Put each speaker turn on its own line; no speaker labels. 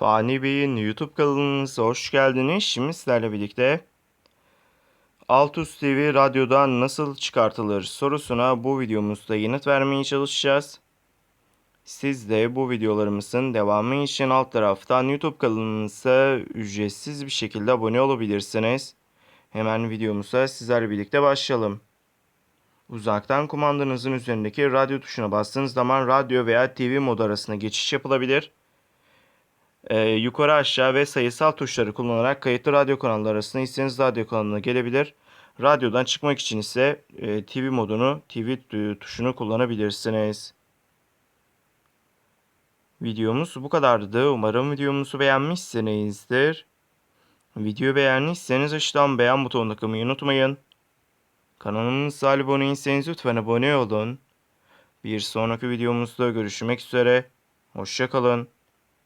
Fani Bey'in YouTube kanalınıza hoş geldiniz. Şimdi sizlerle birlikte Altus TV radyodan nasıl çıkartılır sorusuna bu videomuzda yanıt vermeye çalışacağız. Siz de bu videolarımızın devamı için alt taraftan YouTube kanalımıza ücretsiz bir şekilde abone olabilirsiniz. Hemen videomuza sizlerle birlikte başlayalım. Uzaktan kumandanızın üzerindeki radyo tuşuna bastığınız zaman radyo veya TV modu arasında geçiş yapılabilir. Ee, yukarı aşağı ve sayısal tuşları kullanarak kayıtlı radyo kanalları arasında istediğiniz radyo kanalına gelebilir. Radyodan çıkmak için ise e, TV modunu, TV tu- tuşunu kullanabilirsiniz. Videomuz bu kadardı. Umarım videomuzu beğenmişsinizdir. Videoyu beğendiyseniz aşağıdan beğen butonuna tıklamayı unutmayın. Kanalımıza abone değilseniz lütfen abone olun. Bir sonraki videomuzda görüşmek üzere. Hoşçakalın.